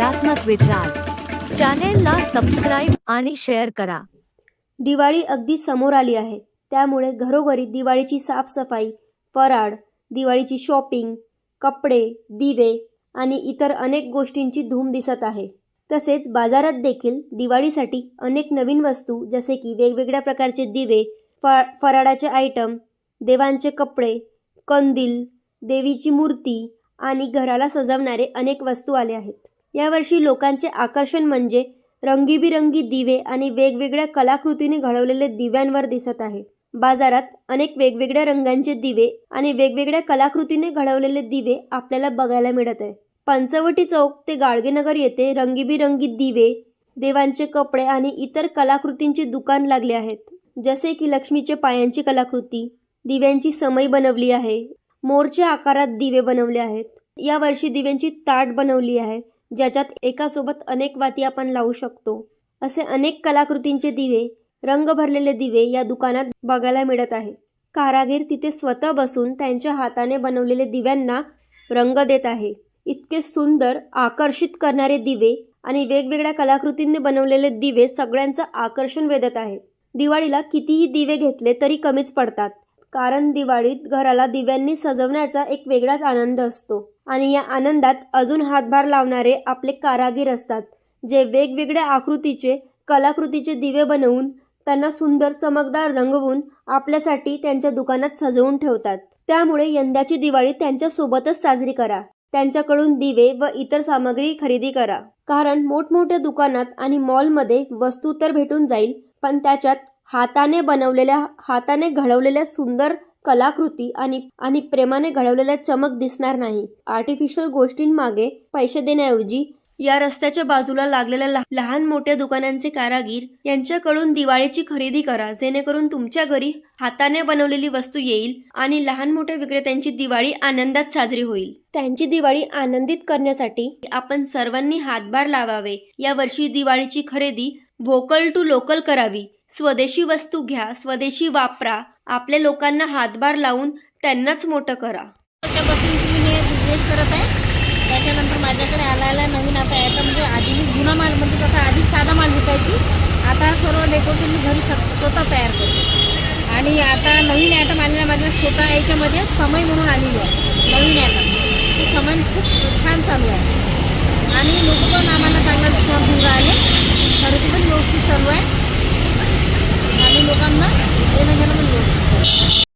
सकारात्मक विचार. चॅनेलला सबस्क्राईब आणि शेअर करा. दिवाळी अगदी समोर आली आहे. त्यामुळे घरोघरी दिवाळीची साफसफाई फराळ दिवाळीची शॉपिंग कपडे दिवे आणि इतर अनेक गोष्टींची धूम दिसत आहे. तसेच बाजारात देखील दिवाळीसाठी अनेक नवीन वस्तू जसे की वेगवेगळ्या प्रकारचे दिवे फराळाचे आयटम देवांचे कपडे कंदील देवीची मूर्ती आणि घराला सजवणारे अनेक वस्तू आले आहेत. यावर्षी लोकांचे आकर्षण म्हणजे रंगीबिरंगी दिवे आणि वेगवेगळ्या कलाकृतीने घडवलेले दिव्यांवर दिसत आहे. बाजारात अनेक वेगवेगळ्या रंगांचे दिवे आणि वेगवेगळ्या कलाकृतीने घडवलेले दिवे आपल्याला बघायला मिळत आहे. पंचवटी चौक ते गाडगेनगर येथे रंगीबिरंगी दिवे देवांचे कपडे आणि इतर कलाकृतींचे दुकान लागले आहेत. जसे की लक्ष्मीचे पायांची कलाकृती दिव्यांची समई बनवली आहे मोरच्या आकारात दिवे बनवले आहेत. यावर्षी दिव्यांची ताट बनवली आहे. ज्याच्यात एकासोबत अनेक वाती आपण लावू शकतो. असे अनेक कलाकृतींचे दिवे रंग भरलेले दिवे या दुकानात बघायला मिळत आहे. कारागीर तिथे स्वतः बसून त्यांच्या हाताने बनवलेले दिव्यांना रंग देत आहे. इतके सुंदर आकर्षित करणारे दिवे आणि वेगवेगळ्या कलाकृतींनी बनवलेले दिवे सगळ्यांचं आकर्षण वेधत आहे. दिवाळीला कितीही दिवे घेतले तरी कमीच पडतात. कारण दिवाळीत घराला दिव्यांनी सजवण्याचा एक वेगळाच आनंद असतो. आणि या आनंदात अजून हातभार लावणारे आपले कारागीर असतात जे वेगवेगळ्या आकृतीचे कलाकृतीचे दिवे बनवून त्यांना सुंदर चमकदार रंगवून आपल्यासाठी त्यांच्या दुकानात सजवून ठेवतात. त्यामुळे यंदाची दिवाळी त्यांच्यासोबतच साजरी करा. त्यांच्याकडून दिवे व इतर सामग्री खरेदी करा. कारण मोठमोठ्या दुकानात आणि मॉलमध्ये वस्तू तर भेटून जाईल पण त्याच्यात हाताने बनवलेल्या हाताने घडवलेल्या सुंदर कलाकृती आणि आणि प्रेमाने घडवलेल्या चमक दिसणार नाही. आर्टिफिशियल गोष्टींमागे पैसे देण्याऐवजी या रस्त्याच्या बाजूला लागलेल्या लहान मोठ्या दुकानांचे कारागीर यांच्याकडून दिवाळीची खरेदी करा. जेणेकरून तुमच्या घरी हाताने बनवलेली वस्तू येईल आणि लहान मोठ्या विक्रेत्यांची दिवाळी आनंदात साजरी होईल. त्यांची दिवाळी आनंदित करण्यासाठी आपण सर्वांनी हातभार लावावे. या वर्षी दिवाळीची खरेदी व्होकल टू लोकल करावी. स्वदेशी वस्तू घ्या स्वदेशी वापरा. आपल्या लोकांना हातभार लावून त्यांनाच मोठं करा. वर्षापासून मी हे बिझनेस करत आहे. त्याच्यानंतर माझ्याकडे आलायला नवीन आता याचा म्हणजे आधी मी जुना माल म्हणजे आता आधी साधा माल विकायची. आता सर्व डेकोरेशन मी घरी स्वतः तयार करते. आणि आता नवीन आयटम आलेला माझ्या स्वतः याच्यामध्ये समय म्हणून आलेली आहे. नवीन आयटम ते समय खूप छान चालू आहे. आणि लोक पण आम्हाला चांगला रिस्पॉन्स देऊन राहिले. खरेदी पण व्यवस्थित चालू आहे